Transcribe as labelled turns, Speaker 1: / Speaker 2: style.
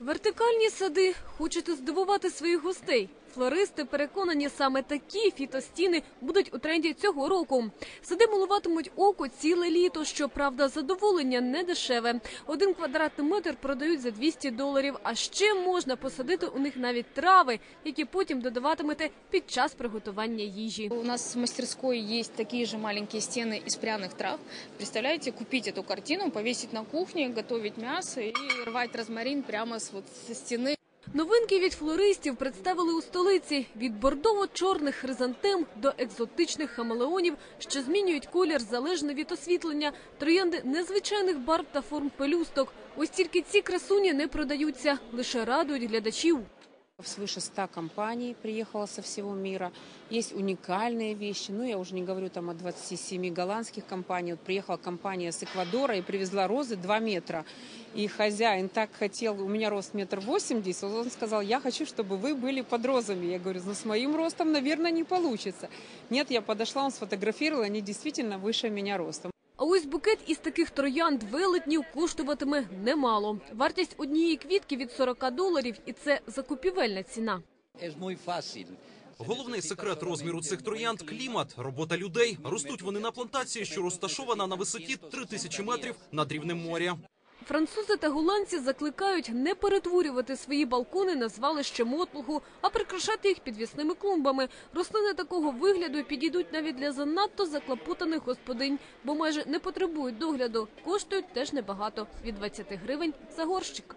Speaker 1: Вертикальні сади хочете здивувати своїх гостей. Флористи переконані, саме такі фітостіни будуть у тренді цього року. Сади милуватимуть око ціле літо. Щоправда, задоволення не дешеве. Один квадратний метр продають за 200 доларів. А ще можна посадити у них навіть трави, які потім додаватимете під час приготування їжі.
Speaker 2: У нас в мастерской есть такие же маленькие стены из пряных трав. Представляете, купить эту картину, повесить на кухне, готовить мясо и рвать розмарин прямо с, вот, со стены.
Speaker 1: Новинки від флористів представили у столиці від бордово-чорних хризантем до екзотичних хамелеонів, що змінюють колір залежно від освітлення, троянди незвичайних барв та форм пелюсток. Ось тільки ці красуні не продаються, лише радують глядачів.
Speaker 3: Свыше 100 компаний приехало со всего мира. Есть уникальные вещи. Ну, я уже не говорю там о 27 голландских компаниях. Вот приехала компания с Эквадора и привезла розы 2 метра. И хозяин так хотел, у меня рост метр восемьдесят, он сказал, я хочу, чтобы вы были под розами. Я говорю, ну, с моим ростом, наверное, не получится. Нет, я подошла, он сфотографировал, они действительно выше меня ростом.
Speaker 1: А ось букет із таких троянд велетнів коштуватиме немало. Вартість однієї квітки від 40 доларів, і це закупівельна ціна.
Speaker 4: Головний секрет розміру цих троянд клімат, робота людей. Ростуть вони на плантації, що розташована на висоті 3000 метрів над рівнем моря.
Speaker 1: Французи та голландці закликають не перетворювати свої балкони на звалище мотлуху, а прикрашати їх підвісними клумбами. Рослини такого вигляду підійдуть навіть для занадто заклопотаних господинь, бо майже не потребують догляду. Коштують теж небагато від 20 гривень за горщик.